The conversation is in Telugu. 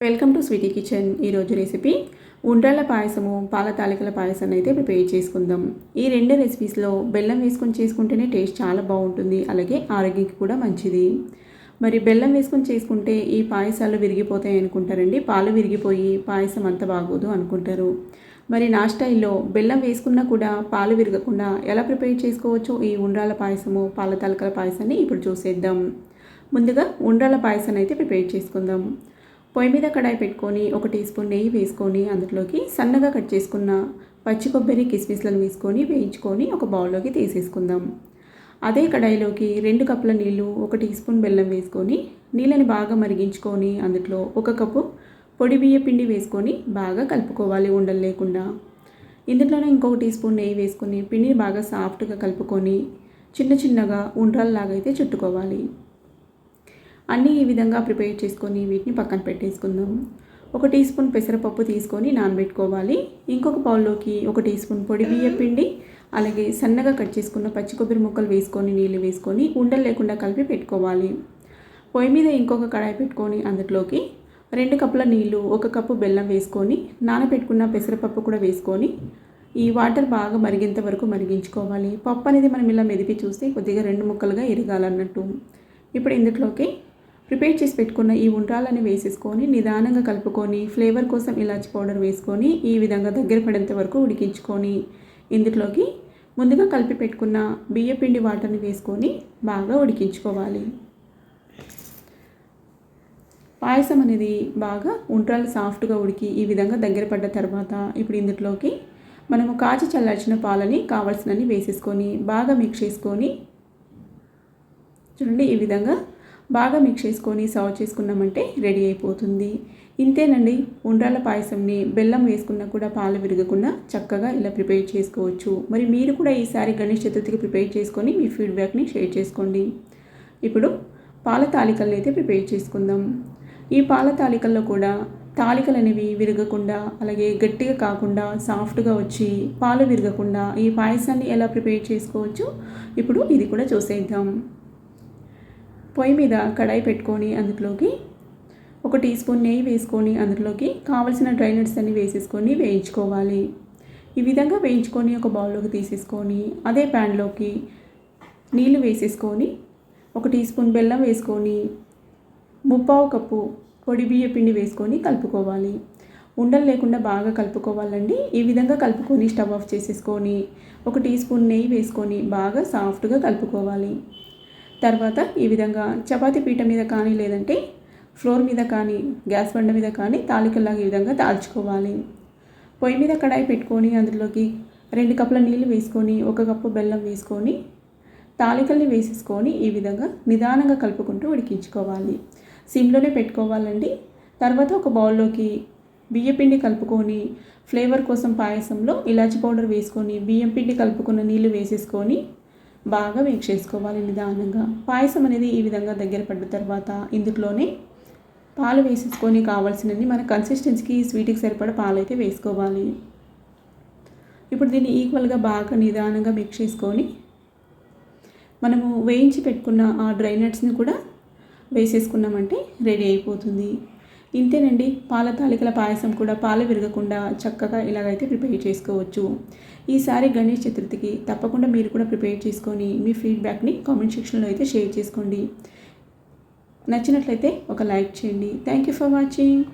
Welcome to sweety kitchen. ఈరోజు రెసిపీ ఉండ్రాళ్ళ పాయసము పాల తాలికల పాయసాన్ని అయితే ప్రిపేర్ చేసుకుందాం. ఈ రెండు రెసిపీస్లో బెల్లం వేసుకొని చేసుకుంటేనే టేస్ట్ చాలా బాగుంటుంది అలాగే ఆరోగ్యానికి కూడా మంచిది. మరి బెల్లం వేసుకొని చేసుకుంటే ఈ పాయసాలు విరిగిపోతాయి అనుకుంటారండి. పాలు విరిగిపోయి పాయసం అంత బాగోదు అనుకుంటారు. మరి నా స్టైల్లో బెల్లం వేసుకున్నా కూడా పాలు విరగకుండా ఎలా ప్రిపేర్ చేసుకోవచ్చో ఈ ఉండ్రాల పాయసము పాల తాలికల పాయసాన్ని ఇప్పుడు చూసేద్దాం. ముందుగా ఉండ్రాల పాయసాన్ని అయితే ప్రిపేర్ చేసుకుందాం. పొయ్యి మీద కడాయి పెట్టుకొని ఒక టీ స్పూన్ నెయ్యి వేసుకొని అందులోకి సన్నగా కట్ చేసుకున్న పచ్చి కొబ్బరి కిస్మిస్లను వేసుకొని వేయించుకొని ఒక బౌల్లోకి తీసేసుకుందాం. అదే కడాయిలోకి రెండు కప్పుల నీళ్ళు ఒక టీ స్పూన్ బెల్లం వేసుకొని నీళ్ళని బాగా మరిగించుకొని అందులో ఒక కప్పు పొడి బియ్య పిండి వేసుకొని బాగా కలుపుకోవాలి ఉండలు లేకుండా. ఇందులోనే ఇంకొక టీ స్పూన్ నెయ్యి వేసుకొని పిండిని బాగా సాఫ్ట్గా కలుపుకొని చిన్న చిన్నగా ఉండ్రాల్లాగా అయితే చుట్టుకోవాలి. అన్నీ ఈ విధంగా ప్రిపేర్ చేసుకొని వీటిని పక్కన పెట్టేసుకుందాం. ఒక టీ స్పూన్ పెసరపప్పు తీసుకొని నానబెట్టుకోవాలి. ఇంకొక బౌల్లోకి ఒక టీ స్పూన్ పొడి బియ్య పిండి అలాగే సన్నగా కట్ చేసుకున్న పచ్చి కొబ్బరి ముక్కలు వేసుకొని నీళ్ళు వేసుకొని ఉండలు లేకుండా కలిపి పెట్టుకోవాలి. పొయ్యి మీద ఇంకొక కడాయి పెట్టుకొని అందులోకి రెండు కప్పుల నీళ్ళు ఒక కప్పు బెల్లం వేసుకొని నానబెట్టుకున్న పెసరపప్పు కూడా వేసుకొని ఈ వాటర్ బాగా మరిగేంత వరకు మరిగించుకోవాలి. పప్పు అనేది మనం ఇలా మెదిపి చూస్తే కొద్దిగా రెండు ముక్కలుగా ఇరగాలన్నట్టు. ఇప్పుడు ఇందులోకి ప్రిపేర్ చేసి పెట్టుకున్న ఈ ఉండ్రాలని వేసేసుకొని నిదానంగా కలుపుకొని ఫ్లేవర్ కోసం ఇలాచి పౌడర్ వేసుకొని ఈ విధంగా దగ్గర పడేంత వరకు ఉడికించుకొని ఇందులోకి ముందుగా కలిపి పెట్టుకున్న బియ్యపిండి వాటర్ని వేసుకొని బాగా ఉడికించుకోవాలి. పాయసం అనేది బాగా ఉండ్రాలు సాఫ్ట్గా ఉడికి ఈ విధంగా దగ్గర పడ్డ తర్వాత ఇప్పుడు ఇందులోకి మనము కాచి చల్లార్చిన పాలని కావాల్సినవి వేసేసుకొని బాగా మిక్స్ చేసుకొని చూడండి ఈ విధంగా బాగా మిక్స్ చేసుకొని సర్వ్ చేసుకున్నామంటే రెడీ అయిపోతుంది. ఇంతేనండి ఉండ్రాల పాయసంని బెల్లం వేసుకున్నా కూడా పాలు విరగకుండా చక్కగా ఇలా ప్రిపేర్ చేసుకోవచ్చు. మరి మీరు కూడా ఈసారి గణేష్ చతుర్థికి ప్రిపేర్ చేసుకొని మీ ఫీడ్బ్యాక్ని షేర్ చేసుకోండి. ఇప్పుడు పాల తాలికలను అయితే ప్రిపేర్ చేసుకుందాం. ఈ పాల తాలికల్లో కూడా తాలికలు అనేవి విరగకుండా అలాగే గట్టిగా కాకుండా సాఫ్ట్గా వచ్చి పాలు విరగకుండా ఈ పాయసాన్ని ఎలా ప్రిపేర్ చేసుకోవచ్చు? ఇప్పుడు ఇది కూడా చూసేద్దాం. పొయ్యి మీద కడాయి పెట్టుకొని అందులోకి ఒక టీ స్పూన్ నెయ్యి వేసుకొని అందులోకి కావలసిన డ్రై నట్స్ అన్ని వేసేసుకొని వేయించుకోవాలి. ఈ విధంగా వేయించుకొని ఒక బౌల్లోకి తీసేసుకొని అదే ప్యాన్లోకి నీళ్ళు వేసేసుకొని ఒక టీ స్పూన్ బెల్లం వేసుకొని ముప్పావు కప్పు పొడి బియ్య పిండి వేసుకొని కలుపుకోవాలి. ఉండలు లేకుండా బాగా కలుపుకోవాలండి. ఈ విధంగా కలుపుకొని స్టవ్ ఆఫ్ చేసేసుకొని ఒక టీ స్పూన్ నెయ్యి వేసుకొని బాగా సాఫ్ట్గా కలుపుకోవాలి. తర్వాత ఈ విధంగా చపాతీ పీట మీద కానీ లేదంటే ఫ్లోర్ మీద కానీ గ్యాస్ బండ మీద కానీ తాలికల్లాగా ఈ విధంగా దాల్చుకోవాలి పొయ్యి మీద కడాయి పెట్టుకొని అందులోకి రెండు కప్పుల నీళ్ళు వేసుకొని ఒక కప్పు బెల్లం వేసుకొని తాలికల్ని వేసేసుకొని ఈ విధంగా నిదానంగా కలుపుకుంటూ ఉడికించుకోవాలి. సిమ్లోనే పెట్టుకోవాలండి. తర్వాత ఒక బౌల్లోకి బియ్య పిండి కలుపుకొని ఫ్లేవర్ కోసం పాయసంలో ఇలాచి పౌడర్ వేసుకొని బియ్యం పిండి కలుపుకున్న నీళ్ళు వేసేసుకొని బాగా వేక్షేసుకోవాలి చేసుకోవాలి నిదానంగా. పాయసం అనేది ఈ విధంగా దగ్గర పడ్డ తర్వాత ఇందులోనే పాలు వేసేసుకొని కావాల్సినవి మన కన్సిస్టెన్సీకి స్వీట్కి సరిపడ పాలు అయితే వేసుకోవాలి. ఇప్పుడు దీన్ని ఈక్వల్గా బాగా నిదానంగా మిక్స్ చేసుకొని మనము వేయించి పెట్టుకున్న ఆ డ్రై నట్స్ని కూడా వేసేసుకున్నామంటే రెడీ అయిపోతుంది. ఇంతేనండి పాల తాలికల పాయసం కూడా పాలు విరగకుండా చక్కగా ఇలాగైతే ప్రిపేర్ చేసుకోవచ్చు. ఈసారి గణేష్ చతుర్థికి తప్పకుండా మీరు కూడా ప్రిపేర్ చేసుకొని మీ ఫీడ్బ్యాక్ని కామెంట్ సెక్షన్లో అయితే షేర్ చేసుకోండి. నచ్చినట్లయితే ఒక లైక్ చేయండి. Thank you for watching.